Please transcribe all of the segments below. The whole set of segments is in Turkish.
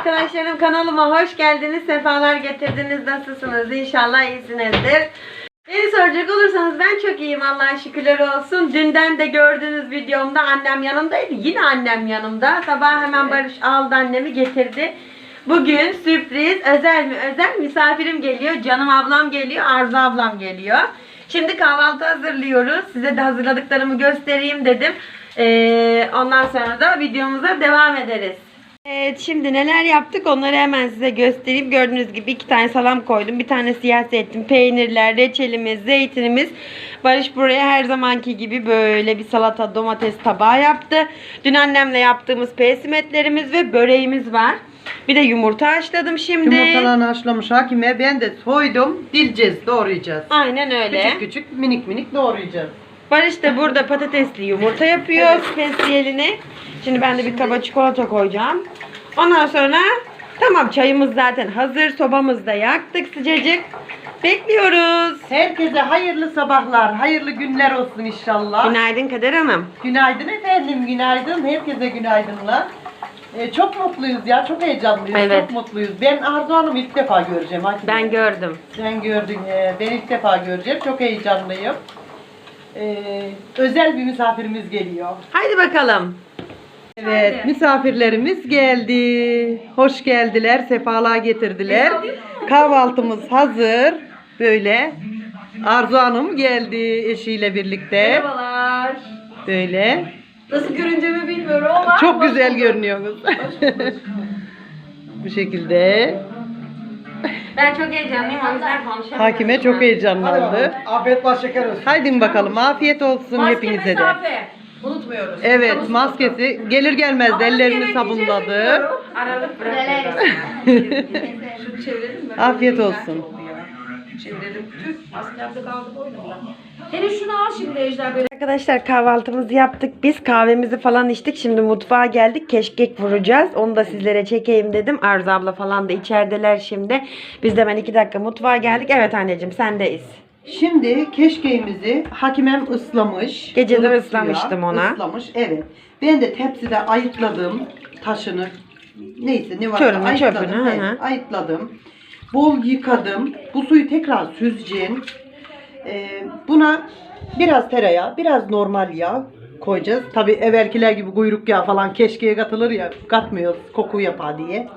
arkadaşlarım kanalıma hoş geldiniz. Sefalar getirdiniz. Nasılsınız? İnşallah iyisinizdir. Beni soracak olursanız ben çok iyiyim Allah'a şükürler olsun. Dünden de gördüğünüz videomda annem yanımdaydı. Yine annem yanımda. Sabah hemen Barış aldı annemi getirdi. Bugün sürpriz özel mi özel misafirim geliyor. Canım ablam geliyor. Arzu ablam geliyor. Şimdi kahvaltı hazırlıyoruz. Size de hazırladıklarımı göstereyim dedim. Ee, ondan sonra da videomuza devam ederiz. Evet şimdi neler yaptık onları hemen size göstereyim. Gördüğünüz gibi iki tane salam koydum. Bir tane siyah zeytin, peynirler, reçelimiz, zeytinimiz. Barış buraya her zamanki gibi böyle bir salata domates tabağı yaptı. Dün annemle yaptığımız pesimetlerimiz ve böreğimiz var. Bir de yumurta haşladım şimdi. Yumurtalarını haşlamış hakime ben de soydum. Dileceğiz, doğrayacağız. Aynen öyle. Küçük küçük minik minik doğrayacağız. Barış da burada patatesli yumurta yapıyor spesiyelini. Şimdi ben de bir kaba çikolata koyacağım. Ondan sonra tamam çayımız zaten hazır. Sobamızı da yaktık sıcacık. Bekliyoruz. Herkese hayırlı sabahlar, hayırlı günler olsun inşallah. Günaydın Kader Hanım. Günaydın efendim, günaydın. Herkese günaydınlar. Ee, çok mutluyuz ya, çok heyecanlıyız, Evet. çok mutluyuz. Ben Arzu Hanım'ı ilk defa göreceğim. Hakime. Ben gördüm. Sen gördün, e, ben ilk defa göreceğim. Çok heyecanlıyım. Ee, özel bir misafirimiz geliyor. Haydi bakalım. Evet, misafirlerimiz geldi. Hoş geldiler, sefalar getirdiler. Kahvaltımız hazır. Böyle. Arzu Hanım geldi eşiyle birlikte. Merhabalar. Böyle. Nasıl göründüğümü bilmiyorum ama Çok güzel görünüyorsunuz. Bu şekilde. Ben çok heyecanlıyım o yüzden konuşamıyorum. Hakime çok heyecanlandı. Afiyet bal şeker olsun. Haydi bakalım afiyet olsun maske hepinize de. mesafe. Unutmuyoruz. Evet maskesi gelir gelmez de ellerini sabunladı. Aralık bırakıyoruz. Şunu çevirelim mi? Afiyet olsun. Çevirelim. Tüh, maskemde kaldı boynumda. Hele şunu al şimdi Ejder. Arkadaşlar kahvaltımızı yaptık. Biz kahvemizi falan içtik. Şimdi mutfağa geldik. Keşkek vuracağız. Onu da sizlere çekeyim dedim. Arzu abla falan da içerideler şimdi. Biz de hemen iki dakika mutfağa geldik. Evet anneciğim sendeyiz. Şimdi keşkeğimizi hakimem ıslamış. Geceden ılık ıslamıştım ona. Islamış evet. Ben de tepside ayıkladım taşını. Neyse ne varsa Çörünü, ayıkladım. çöpünü, evet, hı. ayıkladım. Bol yıkadım. Bu suyu tekrar süzeceğim. Ee, buna biraz tereyağı, biraz normal yağ koyacağız. Tabi evvelkiler gibi kuyruk yağı falan keşkeye katılır ya katmıyoruz koku yapar diye.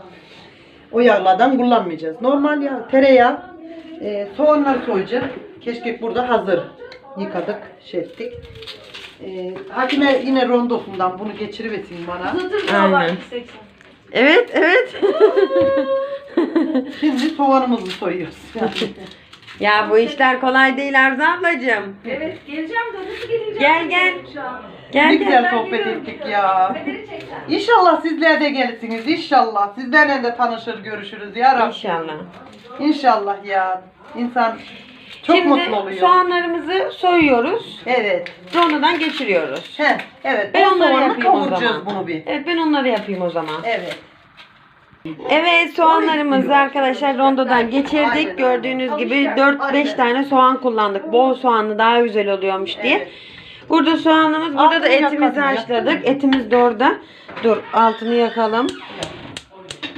O yağlardan kullanmayacağız. Normal yağ, tereyağı, e, soğanlar soyacağız. Keşkek burada hazır. Yıkadık, şey ettik. E, hakime yine rondosundan bunu geçiriversin bana. Aynen. Evet evet. Şimdi soğanımızı soyuyoruz. ya bu işler kolay değil Arzu ablacığım. Evet geleceğim de nasıl geleceğim? Gel, gel. Ne gel. güzel sohbet ettik ya. İnşallah sizler de gelirsiniz. İnşallah. Sizlerle de tanışır, görüşürüz ya. İnşallah. İnşallah ya. İnsan çok Şimdi mutlu oluyor. soğanlarımızı soyuyoruz. Evet. Rondodan geçiriyoruz. He, evet. Ben onları yapayım o kavuracağız zaman. bunu bir. Evet ben onları yapayım o zaman. Evet. Evet soğanlarımızı arkadaşlar rondodan geçirdik. Gördüğünüz gibi 4-5 tane soğan kullandık. Bol soğanlı daha güzel oluyormuş diye. Burada soğanımız, burada da Altını etimizi yakalım, haşladık. Etimiz de orada. Dur altını yakalım.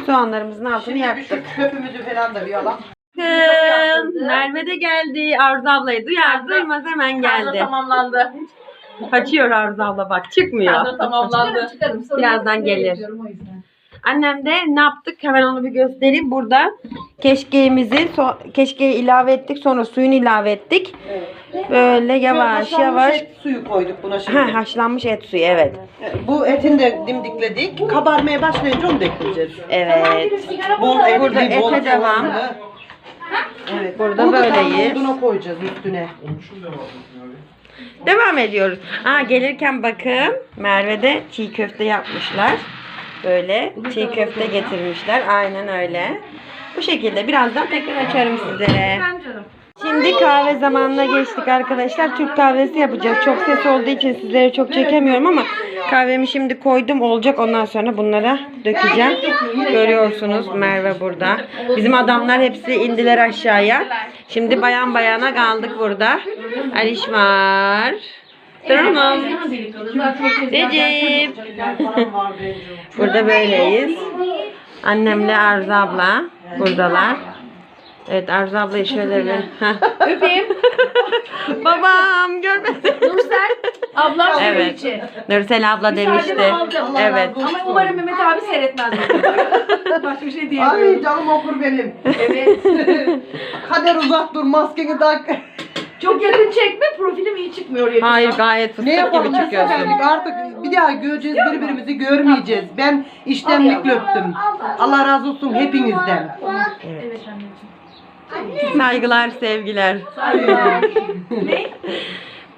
Soğanlarımızın altını Şimdi bir yaktık. şu çöpümüzü falan da bir alalım. Bakın Merve de geldi. Arzu ablayı duyar duymaz hemen Karnı geldi. tamamlandı. Kaçıyor Arzu abla bak çıkmıyor. Karnı tamamlandı. Çıkarım, yok. Birazdan gelir. Annem de ne yaptık? Hemen onu bir göstereyim. Burada keşkeğimizi so- keşkeği ilave ettik. Sonra suyunu ilave ettik. Böyle yavaş haşlanmış yavaş. et suyu koyduk buna şimdi. Ha, haşlanmış et suyu evet. Bu etini de dimdikledik. Kabarmaya başlayınca onu da ekleyeceğiz. Evet. Bol etli, Burada ete bol devam. Evet. Burada Bunu da böyleyiz. olduğuna koyacağız üstüne. Devam ediyoruz. Aa, gelirken bakın Merve de çiğ köfte yapmışlar. Böyle çiğ köfte getirmişler. Aynen öyle. Bu şekilde birazdan tekrar açarım sizlere. Şimdi kahve zamanına geçtik arkadaşlar. Türk kahvesi yapacağız. Çok ses olduğu için sizlere çok çekemiyorum ama kahvemi şimdi koydum olacak. Ondan sonra bunlara dökeceğim. Görüyorsunuz Merve burada. Bizim adamlar hepsi indiler aşağıya. Şimdi bayan bayana kaldık burada. Aliş var. Tamam. Recep. Burada böyleyiz. Annemle Arzu abla buradalar. Evet Arzu ablayı şöyle bir... Öpeyim. Babam görmedi. Nursel ablam Evet. için. Nursel abla demişti. Aldım. Evet. Ama umarım Mehmet abi seyretmez. Başka bir şey Ay diyemiyorum. canım okur benim. Evet. Kader uzak dur maskeni tak. Çok yakın çekme profilim iyi çıkmıyor yakından. Hayır gayet fıstık Ne gibi yapalım bu çıkıyorsun. seferlik artık bir daha göreceğiz birbirimizi görmeyeceğiz. Ben iştenlikle öptüm. Allah razı olsun hepinizden. Evet anneciğim. Saygılar, sevgiler. ne?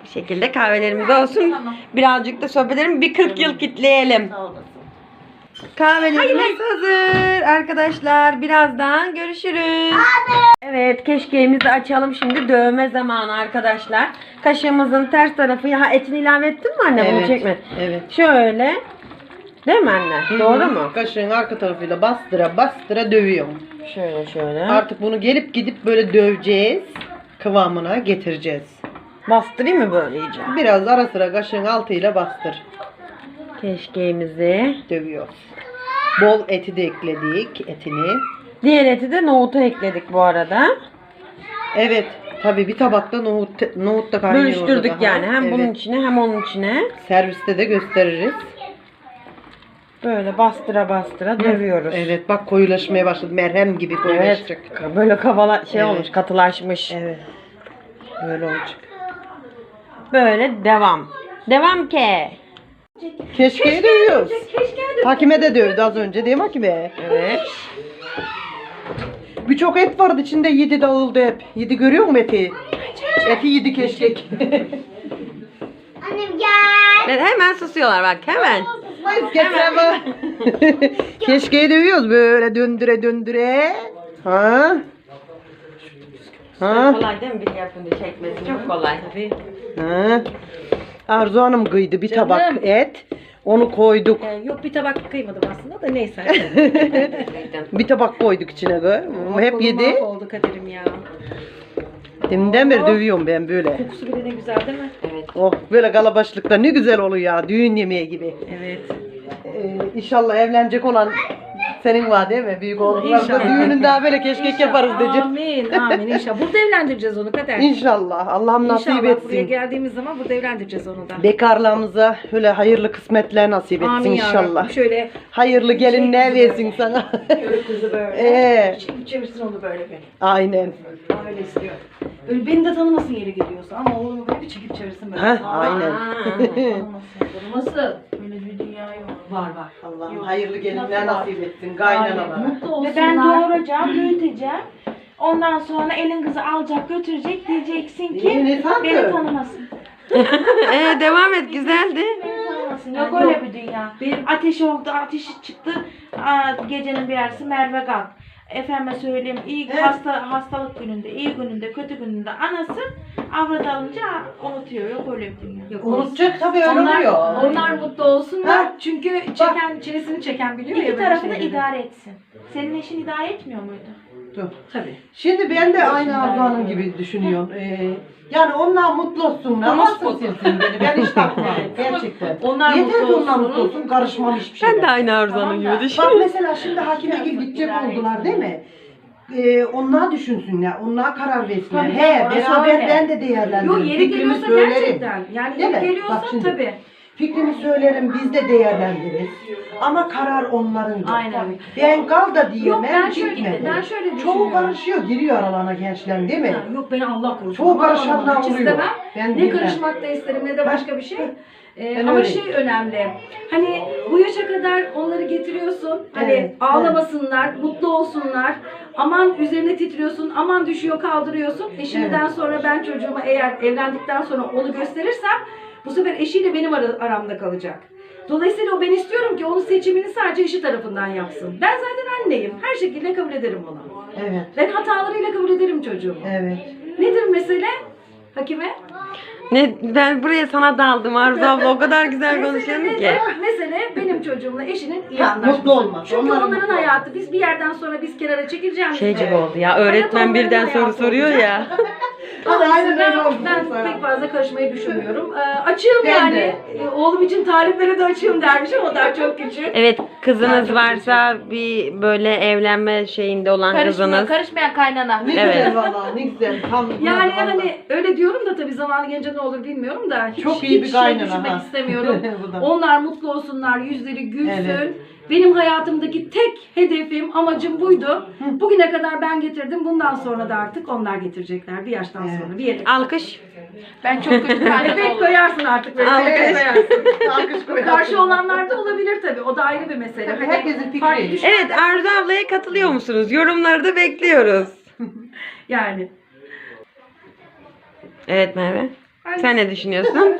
Bu şekilde kahvelerimiz olsun. Birazcık da sohbet edelim. Bir 40 yıl kitleyelim. Kahvelerimiz hazır arkadaşlar. Birazdan görüşürüz. Evet keşkeğimizi açalım şimdi. Dövme zamanı arkadaşlar. Kaşığımızın ters tarafı. Ha etini ilave ettin mi anne? Bunu çekme. Evet. Şöyle. Değil mi anne? Doğru mu? Kaşığın arka tarafıyla bastıra bastıra dövüyorum. Şöyle şöyle. Artık bunu gelip gidip böyle döveceğiz. Kıvamına getireceğiz. Bastırayım mı böyle iyice? Biraz ara sıra kaşığın altıyla bastır. Keşkeğimizi. Dövüyoruz. Bol eti de ekledik. Etini. Diğer eti de nohuta ekledik bu arada. Evet. Tabii bir tabakta nohut, nohut da kaynıyor Bölüştürdük yani. Hem Evet. bunun içine hem onun içine. Serviste de gösteririz. Böyle bastıra bastıra dövüyoruz. Evet bak koyulaşmaya başladı. Merhem gibi koyulaşacak. Evet. Böyle kavala şey Evet. olmuş, katılaşmış. Evet. Böyle olacak. Böyle devam. Devam ke. Keşke dövüyoruz. Keşke Hakime de dövdü az önce değil mi Hakime? Evet. Birçok et vardı içinde yedi dağıldı hep. Yedi görüyor musun eti? Eti yedi keşkek. Evet, hemen susuyorlar bak hemen. Hemen. Keşkeği dövüyoruz böyle döndüre döndüre. Ha? Ha? Kolay değil mi bir yapınca çekmesi çok kolay. Ha? Arzu Hanım kıydı bir tabak et. Onu koyduk. Ee, yok bir tabak kıymadım aslında da neyse. Bir tabak koyduk içine. gör. Hep yedi. oldu kaderim ya. Deminden beri dövüyorum ben böyle. Kokusu bile ne güzel değil mi? Evet. Oh böyle kalabaşlıkta ne güzel oluyor ya. Düğün yemeği gibi. Evet. Ee, inşallah evlenecek olan senin var değil mi? Büyük oğlunlar da İnşallah. düğünün daha böyle keşkek yaparız diyeceğim. Amin. Amin inşallah. Burada evlendireceğiz onu kader. İnşallah. Allah'ım nasip İnşallah buraya etsin. geldiğimiz zaman burada evlendireceğiz onu da. Bekarlığımıza öyle hayırlı kısmetler nasip etsin Amin ya inşallah. Rabbim. Şöyle Hayırlı gelinler versin sana. şöyle kızı böyle. Ee. Çekip çevirsin onu böyle bir. Aynen. Öyle istiyor. Öyle beni de tanımasın yeri geliyorsa ama oğlumu böyle bir çekip çevirsin böyle. Heh, Aa, aynen. Tanımasın. Tanımasın. Öyle bir dünya yok. Var var. Allah'ım hayırlı gelinler nasip etsin. Kaynanalara. Mutlu Ve olsunlar. ben doğuracağım, büyüteceğim. Ondan sonra elin kızı alacak, götürecek. Diyeceksin ki ne beni tanımasın. ee, devam et güzeldi. Beni tanımasın. Yok öyle bir dünya. Ateş oldu, ateşi çıktı. Aa, gecenin bir yarısı Merve kalk. Efendime söyleyeyim iyi Evet. hasta hastalık gününde, iyi gününde, kötü gününde anası avrat alınca unutuyor. Yok öyle bir dünya. Yok, Unutacak tabii öyle Onlar, oluyor. onlar mutlu olsunlar. Ha. Çünkü çeken, çilesini çeken biliyor ya. İki tarafı da idare etsin. Senin eşin idare etmiyor muydu? Dur. Tabii. Şimdi ben de aynı Hanım gibi düşünüyorum. Ee, yani onlar mutlu olsunlar. Mutlu Nasıl silsin beni? Ben hiç. Gerçekten. Onlar Yeter mutlu ki onlar olsun. mutlu olsun. Karışmam hiçbir şeye. Ben de aynı Arzan'ın gibi Bak düşünüyorum. mesela şimdi hakime gibi gidecek oldular değil mi? Ee, onlar düşünsünler, onlar karar versinler. Tabii, He, orası beraber öyle. ben de değerlendiririm. Yok yeri Fikrimi geliyorsa söylerim. gerçekten. Yani Değil yeri mi? geliyorsa şimdi. tabii. Fikrimi söylerim, biz de değerlendiririz. Ama karar onların. Aynen. Ben kal da diyemem, Yok ben şöyle, gitme. ben şöyle Çoğu karışıyor, giriyor aralarına gençler değil mi? Ha, Yok beni Allah korusun. Çoğu Aman karışanlar Allah'ım, hiç oluyor. istemem. Ben ne bilmem. karışmak da isterim ne de başka bir şey. Ee, Ben ama öyleyim. şey önemli. Hani bu yaşa kadar onları getiriyorsun. Hani Evet, ağlamasınlar, mutlu olsunlar. Aman üzerine titriyorsun, aman düşüyor kaldırıyorsun. E şimdiden sonra ben çocuğuma eğer evlendikten sonra onu gösterirsem bu sefer eşiyle benim ara- aramda kalacak. Dolayısıyla o ben istiyorum ki onun seçimini sadece eşi tarafından yapsın. Ben zaten anneyim. Her şekilde kabul ederim onu. Evet, Ben hatalarıyla kabul ederim çocuğumu. evet. Nedir mesele? Hakime? Ne, ben buraya sana daldım Arzu abla o kadar güzel konuşuyorsun ki. Mesele, mesele benim çocuğumla eşinin iyi Ha, anlaşması. mutlu olmak. Çünkü Onların onların mutlu hayatı biz bir yerden sonra biz kenara çekileceğimiz Şey gibi oldu ya öğretmen onların birden soru hayatı soruyor olacak. ya. Aynen öyle oldu Dolayısıyla ben sonra. pek fazla karışmayı düşünmüyorum. Ee, açığım Ben yani. de. Ee, Oğlum için taliplere de açığım dermiş ama daha çok küçük. Evet kızınız varsa bir böyle evlenme şeyinde olan Karışmıyor, kızınız. karışmayan kaynana. Ne Evet. güzel valla ne güzel. Tam Yani vallahi. hani öyle diyorum da tabii zamanı gelince ne olur bilmiyorum da hiç, Çok iyi bir hiç şey kaynana, düşünmek ha. istemiyorum. Bu da. Onlar mutlu olsunlar, yüzleri gülsün. Evet. Benim hayatımdaki tek hedefim, amacım buydu. Bugüne kadar ben getirdim. Bundan sonra da artık onlar getirecekler bir yaştan Evet. sonra. Bir yere. Alkış. Ben çok kötü Efekt koyarsın artık böyle. Alkış. efekt koyarsın. Alkış koyarsın. Karşı olanlar da olabilir tabii. O da ayrı bir mesele. Tabii Hani herkesin fikri. farklı düşün- Evet Arzu ablaya katılıyor musunuz? Yorumları da bekliyoruz. Yani. Evet Merve. Sen ne düşünüyorsun?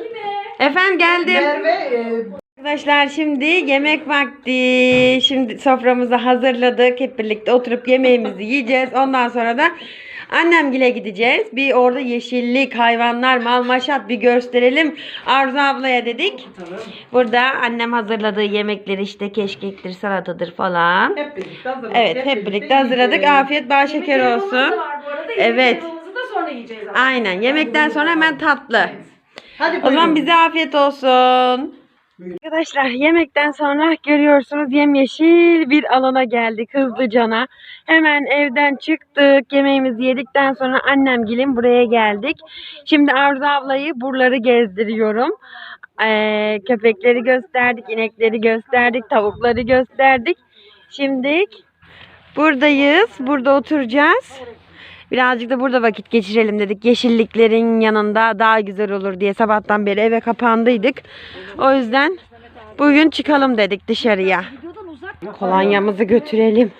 Efendim geldim. Merve e, Arkadaşlar şimdi yemek vakti. Şimdi soframızı hazırladık. Hep birlikte oturup yemeğimizi yiyeceğiz. Ondan sonra da annemgile gideceğiz. Bir orada yeşillik, hayvanlar, mal maşat bir gösterelim. Arzu ablaya dedik. Burada annem hazırladığı yemekleri işte keşkektir, salatadır falan. hep birlikte hazırladık. Evet hep birlikte hazırladık. Afiyet bal şeker Yemek olsun. da var bu arada. Yemek Evet. sonra yiyeceğiz. Aynen yemekten sonra hemen tatlı. Hadi O zaman bize afiyet olsun. Arkadaşlar yemekten sonra görüyorsunuz yemyeşil bir alana geldik hızlıcana. Hemen evden çıktık. Yemeğimizi yedikten sonra annem gelin buraya geldik. Şimdi Arzu ablayı buraları gezdiriyorum. Ee, köpekleri gösterdik, inekleri gösterdik, tavukları gösterdik. Şimdi buradayız. Burada oturacağız. Birazcık da burada vakit geçirelim dedik. Yeşilliklerin yanında daha güzel olur diye sabahtan beri eve kapandıydık. O yüzden bugün çıkalım dedik dışarıya. Kolonyamızı götürelim.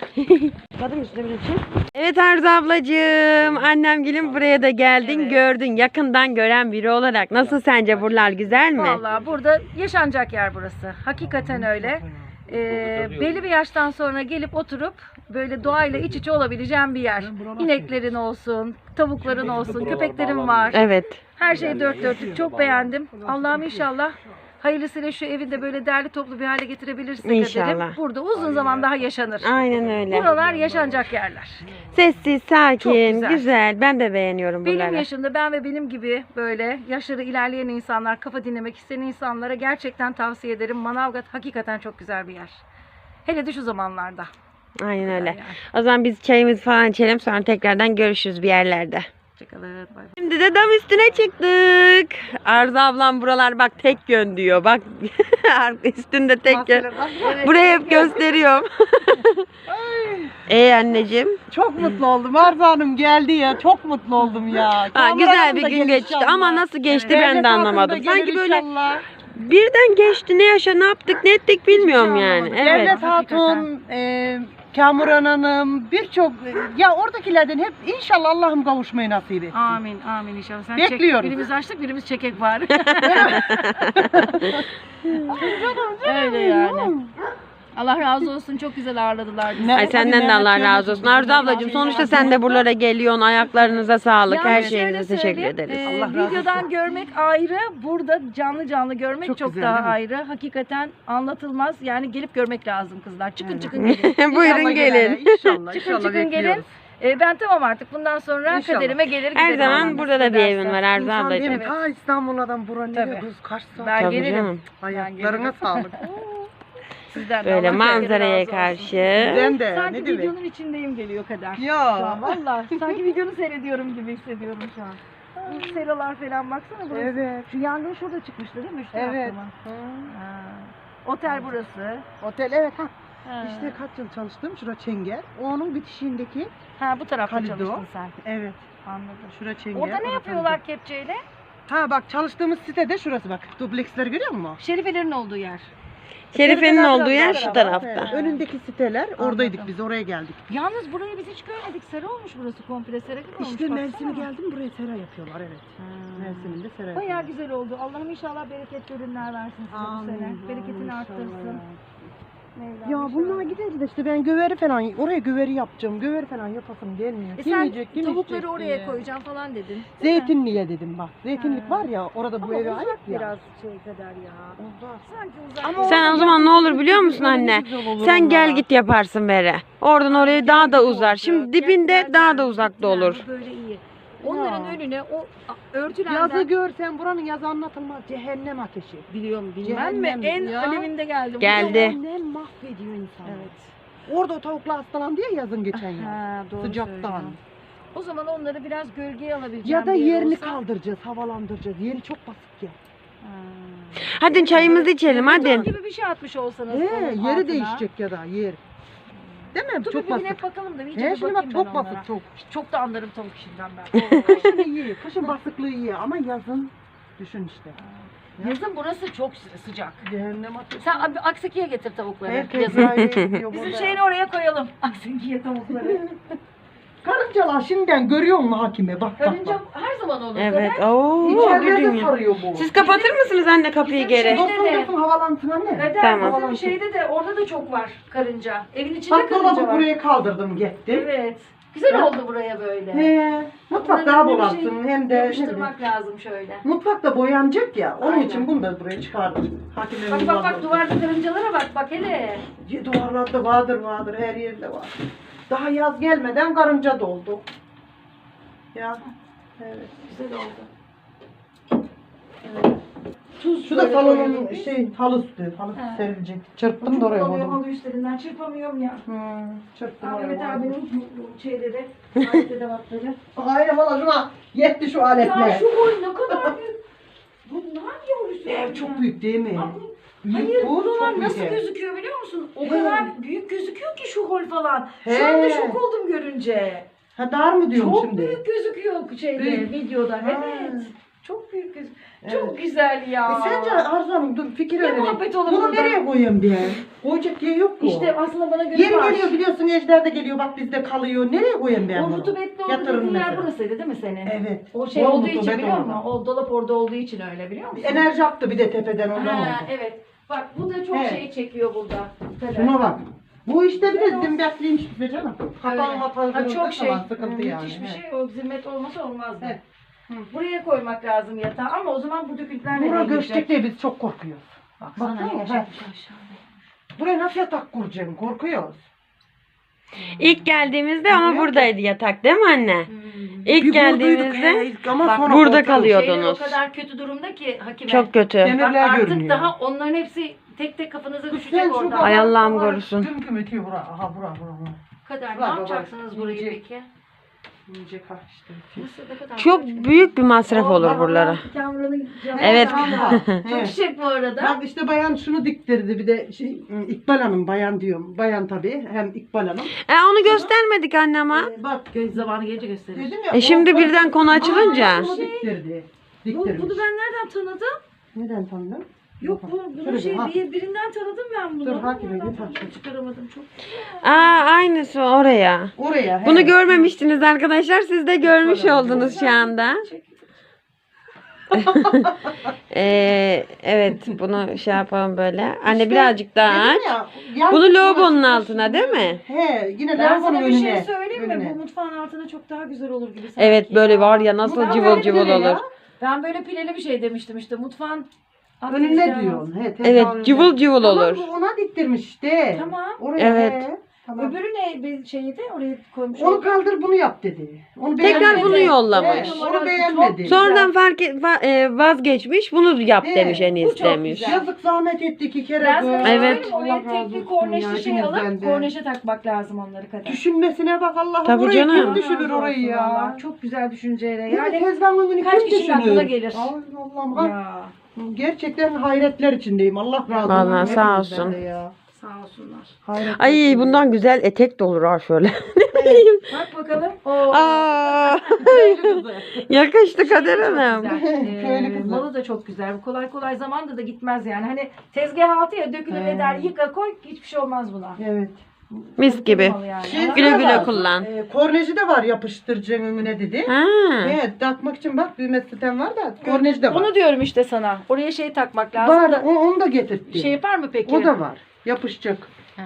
Evet Arzu ablacığım. Annem gelin buraya da geldin gördün. Yakından gören biri olarak. Nasıl sence buralar güzel mi? Vallahi burada yaşanacak yer burası. Hakikaten öyle. Ee, belli bir yaştan sonra gelip oturup böyle doğayla iç içe olabileceğin bir yer. İneklerin olsun, tavukların olsun, köpeklerin var. Evet. Her şey dört dörtlük. Çok beğendim. Allah'ım inşallah hayırlısıyla şu evi de böyle derli toplu bir hale getirebilirsek İnşallah. ederim. Burada uzun zaman daha yaşanır. Aynen öyle. Buralar yaşanacak yerler. Sessiz, sakin, güzel. güzel. Ben de beğeniyorum Benim buraları. yaşımda ben ve benim gibi böyle yaşları ilerleyen insanlar, kafa dinlemek isteyen insanlara gerçekten tavsiye ederim. Manavgat hakikaten çok güzel bir yer. Hele de şu zamanlarda. Aynen öyle. Yani. O zaman biz çayımızı falan içelim sonra tekrardan görüşürüz bir yerlerde. Hoşçakalın. Bay bay. Şimdi de dam üstüne çıktık. Arzu ablam buralar bak tek yön diyor. Bak üstünde tek yön. Burayı hep gösteriyorum. Ey anneciğim. Çok mutlu oldum. Arzu Hanım geldi ya. Çok mutlu oldum ya. Ha, güzel bir gün geçti inşallah. ama nasıl geçti Evet. ben de anlamadım. Sanki böyle inşallah. birden geçti ne yaşa ne yaptık ne ettik bilmiyorum şey yani. Evet. Devlet Hatun, e, Kamuran Hanım, birçok ya oradakilerden hep inşallah Allah'ım kavuşmayı nasip etsin. Amin, amin inşallah. Sen Bekliyoruz. Çek, birimiz açtık, birimiz çekek var. Öyle yani. Allah razı olsun. Çok güzel ağırladılar bizi. Ne- Ay senden de Allah razı olsun. Arzu ablacığım sonuçta sen de buralara geliyorsun. Ayaklarınıza sağlık. Her Yalnız şeyinize şöyle teşekkür söyleyeyim, ederiz. e, Allah razı videodan görmek ayrı, burada canlı canlı görmek çok, Çok güzel, daha değil mi? ayrı. Hakikaten anlatılmaz. Yani gelip görmek lazım kızlar. Çıkın Evet. çıkın gelin. Buyurun İnşallah gelin. İnşallah, çıkın inşallah çıkın gelin. bekliyoruz. E, ben tamam artık. Bundan sonra İnşallah. kaderime gelir Her giderim. zaman Allah burada da nasip bir ederse. evin var Arzu İnsan ablacığım. değil mi? Evet. Ta İstanbul'dan bura nereye Tabii. kız kaç saat. Ben Tabii gelirim. canım. Ayaklarına sağlık. Sizden de Böyle Allah manzaraya razı olsun. karşı. Ben de Sanki ne demek? videonun içindeyim geliyor kader. Şu Ya. valla. Sanki videonu seyrediyorum gibi hissediyorum şu an. Bu Seralar falan baksana burası. Evet. Şu yangın şurada çıkmıştı değil mi? Şu Evet. tarafta mı? Ha. Otel burası. Otel evet ha. Ha. İşte kaç yıl çalıştım şura Çenger. Onun bitişiğindeki ha bu tarafta Kalido. çalıştın sen. evet Anladım. şura Çenger. Orada ne yapıyorlar kepçeyle? Ha bak çalıştığımız sitede şurası bak. Dubleksleri görüyor musun? Şerifelerin olduğu yer. Şerife'nin Biraz olduğu yer şu tarafta. Önündeki siteler oradaydık biz oraya geldik. Yalnız burayı biz hiç görmedik. Sarı olmuş burası komple. Sarı gibi olmuş. İşte baksana. Mersin'e geldim buraya sera yapıyorlar evet. Mersin'in de sera Bayağı yapıyorlar. güzel oldu. Allah'ım inşallah bereketli ürünler versin size bu sene. Bereketini arttırsın. Ya. Mevlam Ya bunlar gidince de işte ben göveri falan oraya göveri yapacağım. Göveri falan yapasım gelmiyor. E kim sen yiyecek, kim tavukları içecek oraya diye. koyacağım falan dedin. değil mi? Zeytinli'ye dedim bak. Zeytinlik Ha. var ya orada bu Ama eve uzak ait ya. biraz şey kadar ya. Uzak. Sanki uzak. Ama Sen o zaman ne olur biliyor musun öyle anne? güzel olur Sen onlar. gel git yaparsın Bere. Oradan oraya daha da uzar. Şimdi dibinde daha da uzakta olur. bu Böyle iyi. Onların Ya. önüne o örtülenden Yazı görsen buranın yazı anlatılmaz. Cehennem ateşi. biliyorum bilmem mi? Cehennem En ya. alevinde geldim. Geldi. Cehennem mahvediyor insanı. Evet. Orada o tavuklar hastalandı ya yazın geçen yıl. Ha, doğru Sıcaktan. söylüyorsun. O zaman onları biraz gölgeye alabileceğim Ya da bir yer yerini olsa- kaldıracağız, havalandıracağız. Yeri çok basık ya. Ha. Hadi çayımızı içelim Beton hadi. gibi bir şey atmış olsanız. He, onun yeri altına. değişecek ya da yer. Değil mi? Dur çok bir binip bakalım da iyice He bir şimdi bakayım bak ben çok onlara. basık çok. Çok da anlarım tavuk işinden ben. Kışın iyi, kışın basıklığı iyi ama yazın düşün işte. Yazın burası çok sı- sıcak. Cehennem ateşi. Sen abi Aksaki'ye getir tavukları. Herkes yazın. ayrı gidiyor Bizim burada. şeyini oraya koyalım. Aksaki'ye tavukları. Karıncalar şimdiden görüyor musun hakime? Bak bak Karınca bak. her zaman olur. Evet. Oo, bir İçeride de dünya. sarıyor bu. Siz kapatır mısınız anne kapıyı geri? şey- Dursun de- dursun havalansın anne. Kader Tamam. bizim şeyde de orada da çok var karınca. Evin içinde Bak karınca dolabı var. buraya kaldırdım gitti. Evet. Güzel Ha? oldu buraya böyle. He, mutfak Bunların daha önüne bir şey hem de ne bileyim. Yapıştırmak lazım şöyle. Mutfakta boyanacak ya. Onun Aynen. için bunu da buraya çıkardım. Hakimin Bak bak bak duvarda karıncalara bak bak hele. Duvarlarda vardır vardır her yerde var. Daha yaz gelmeden karınca doldu. Ya. Evet. Güzel oldu. Şu da böyle salonun şey halı üstü. Halı He. serilecek. Çırptım da oraya alıyorum koydum. halı üstlerinden çırpamıyorum ya. Hmm, çırptım oraya Ahmet koydum. abinin şeyleri, alet edevatları. Aynen valla şuna yetti şu ya şu boy ne kadar büyük. Bunlar yavrusu. Ev çok büyük değil mi? Büyük Hayır bu, buralar çok nasıl büyük ev. gözüküyor biliyor musun? O He. kadar büyük gözüküyor ki şu hol falan. He. Şu anda şok oldum görünce. Ha dar mı diyorum Çok şimdi? büyük gözüküyor şeyde Büyük. videoda. Ha. Evet. Çok büyük göz. Evet. Çok güzel ya. E sence Arzu Hanım dur fikir Ne verelim. muhabbet olur Bunu burada? nereye koyayım diye? Koyacak yer yok mu? İşte aslında bana göre Yeri var. geliyor biliyorsun Ejder de geliyor bak bizde kalıyor. Nereye koyayım ben O bunu? rutubetli olduğu Yatırım dediğin yer mesela. burasıydı değil mi senin? Evet. O şey Bol olduğu için rutubet biliyor musun? O dolap orada olduğu için öyle biliyor musun? Enerji aktı bir de tepeden ondan Ha, oldu. evet. Bak bu da çok Evet. şey çekiyor burada. Şuna bak. Bu işte bir de zimbetliymiş bir canım. Kapalı Öyle. mapalı Ha, çok şey. sıkıntı Müthiş yani. bir evet. şey. O zimmet olmasa olmazdı. Evet. Buraya koymak lazım yatağı ama o zaman bu döküntüler nereye Bura gidecek? göçecek diye biz çok korkuyoruz. Baksana Baksana, yaşamış aşağıda. Buraya nasıl yatak kuracaksın? Korkuyoruz. İlk geldiğimizde ama buradaydı yatak değil mi anne? Hmm. İlk Bir he, geldiğimizde ilk ama Bak, sonra burada korkuyoruz. kalıyor. Şeyler o kadar kötü durumda ki hakime. çok kötü. Bak Demirler artık görünüyor. daha onların hepsi tek tek kafanıza düşecek şu orada. kadar- Ay Allah'ım korusun. Güm ötüyor bura. Aha bura bura. bura. kadar ne Bak, bak, yapacaksınız burayı peki? İşte. Çok büyük bir masraf olur buralara. Evet. Çok şık bu arada. Bak işte bayan şunu diktirdi bir de şey, İkbal Hanım bayan diyorum. Bayan tabii hem İkbal Hanım. E onu göstermedik anne ama. Ee, bak Göz zamanı gelince gösterir. dedim ya. E şimdi o- birden konu açılınca. Aa, Bunu diktirdi. Bu, Diktirmiş. bunu ben nereden tanıdım? Neden tanıdın? Yok bu, bunu şey ha. bir, birinden tanıdım ben bunu. Dur, hakime Nereden git. Çıkaramadım çok. Aa aynısı oraya. Oraya. he. Bunu görmemiştiniz arkadaşlar. Siz de görmüş oldunuz şu anda. Ee, evet bunu şey yapalım böyle. Anne İşte birazcık daha aç. ya, Bunu çıkmış. altına değil mi? He yine Ben lavabonun sana bir önüne. şey söyleyeyim mi? önüne. Bu mutfağın altına çok daha güzel olur gibi sanki. Evet böyle ya. var ya nasıl cıvıl cıvıl ya. olur. Ben böyle pileli bir şey demiştim işte mutfağın Önüne diyorsun. He, tezgahın Evet önüne. cıvıl cıvıl Tamam, olur. bu ona diktirmiş işte. Tamam. Oraya, Evet. he, Tamam. Öbürü ne bir şeydi oraya koymuş. Onu kaldır bunu yap dedi. Onu Tekrar beğenmedi. bunu yollamış. He, onu beğenmedi. Sonradan fark et, va- e, vazgeçmiş. Bunu yap He, demiş en bu çok güzel. Yazık zahmet etti iki kere. Ben sana Evet. Oraya tek bir korneşli şey alıp de. korneşe takmak lazım onları kadar. Düşünmesine bak Allah'ım. Tabii orayı canım. Kim düşünür razı orayı olsun ya? vallahi. Çok güzel düşünceyle. Yani Yani tezgahın önünü kaç kim kişinin düşünür? aklına gelir? Allah'ım. ya Gerçekten hayretler içindeyim. Allah razı olsun. Vallahi sağ hepinizden olsun. de ya. sağ olsunlar. Hayretler Ay içindeyim. bundan güzel etek de olur ha şöyle. Bak bakalım. Oo. Aa, yakıştı Kader Hanım. Köylü Ee, kızı. malı da çok güzel. Bu Kolay kolay zamanda da gitmez yani. Hani tezgah altı ya dökülür He. eder yıka koy hiçbir şey olmaz buna. Evet. Mis gibi. Malı yani. Şey, Güle güle var. kullan. Ee, korneci de var yapıştırıcının önüne dedi. Ha. Evet takmak için bak düğme sistem var da korneci de var. Onu diyorum işte sana. Oraya şey takmak lazım var da. onu, onu da getirtti. Şey yapar mı peki? o da var. Yapışacak. Ha.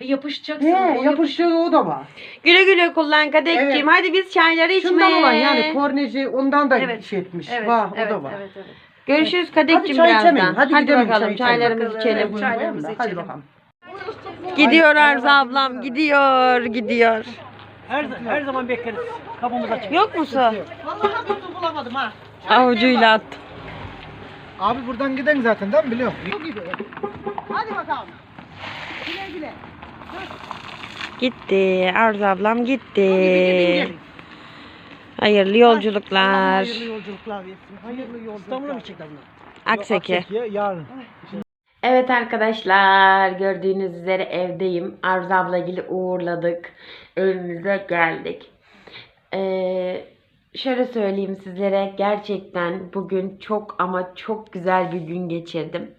Yapışacaksın. He, O yapış- yapışacak o da var. Güle güle kullan Kadekciğim. Evet. Hadi biz çayları içmeye. Şundan olan yani korneci ondan da Evet. şey etmiş. Evet, var, evet, o da var. evet, evet. Görüşürüz Hadi Kadekciğim çay birazdan. içelim. Hadi, Hadi, gidelim bakalım çay içelim. çaylarımızı Bakalım. içelim. Evet. Çaylarımızı Hadi içelim. bakalım. Gidiyor Arzu ablam. Gidiyor, gidiyor. Her, her zaman bekleriz. Kapımız açık. Yok mu su? Vallahi bulamadım ha. Avucuyla attı. Abi buradan giden zaten değil mi biliyorum. Hadi bakalım. Güle güle. Gitti. Arzu ablam gitti. Hayırlı yolculuklar. Hayırlı yolculuklar. Hayırlı yolculuklar. İstanbul'a mı çıktı bunlar? Akseki. Akseki'ye yarın. Evet arkadaşlar gördüğünüz üzere evdeyim. Arzu ablayla uğurladık. Evimize geldik. Ee, şöyle söyleyeyim sizlere gerçekten bugün çok ama çok güzel bir gün geçirdim.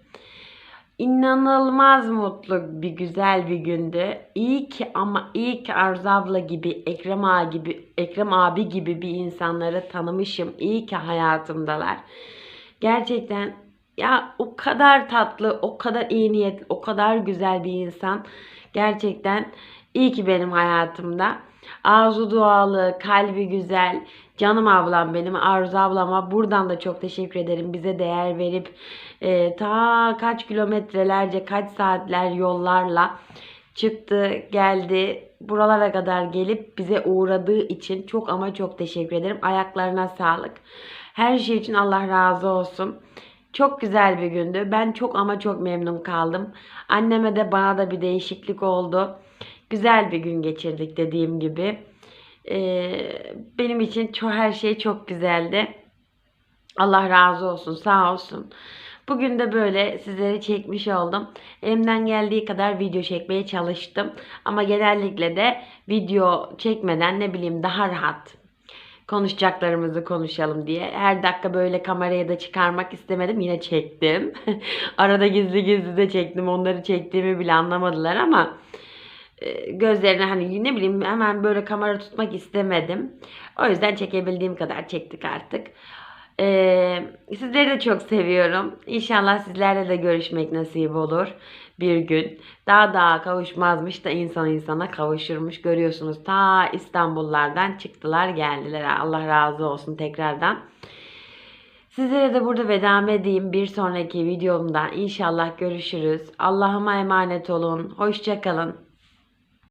İnanılmaz mutlu bir güzel bir gündü. İyi ki ama iyi ki Arzu abla gibi, Ekrem abi gibi, Ekrem abi gibi bir insanları tanımışım. İyi ki hayatımdalar. Gerçekten ya o kadar tatlı, o kadar iyi niyetli, o kadar güzel bir insan. Gerçekten iyi ki benim hayatımda. Arzu dualı, kalbi güzel, canım ablam benim Arzu ablama buradan da çok teşekkür ederim. Bize değer verip e, ta kaç kilometrelerce, kaç saatler yollarla çıktı, geldi. Buralara kadar gelip bize uğradığı için çok ama çok teşekkür ederim. Ayaklarına sağlık. Her şey için Allah razı olsun. Çok güzel bir gündü. Ben çok ama çok memnun kaldım. Anneme de bana da bir değişiklik oldu. Güzel bir gün geçirdik dediğim gibi. Ee, benim için çok, her şey çok güzeldi. Allah razı olsun, sağ olsun. Bugün de böyle sizleri çekmiş oldum. Elimden geldiği kadar video çekmeye çalıştım. Ama genellikle de video çekmeden ne bileyim daha rahat konuşacaklarımızı konuşalım diye. Her dakika böyle kameraya da çıkarmak istemedim. Yine çektim. Arada gizli gizli de çektim. Onları çektiğimi bile anlamadılar ama e, gözlerine hani ne bileyim hemen böyle kamera tutmak istemedim. O yüzden çekebildiğim kadar çektik artık. Ee, sizleri de çok seviyorum. İnşallah sizlerle de görüşmek nasip olur bir gün. Daha daha kavuşmazmış da insan insana kavuşurmuş. Görüyorsunuz ta İstanbullardan çıktılar geldiler. Allah razı olsun tekrardan. Sizlere de burada veda edeyim. Bir sonraki videomda inşallah görüşürüz. Allah'ıma emanet olun. Hoşçakalın.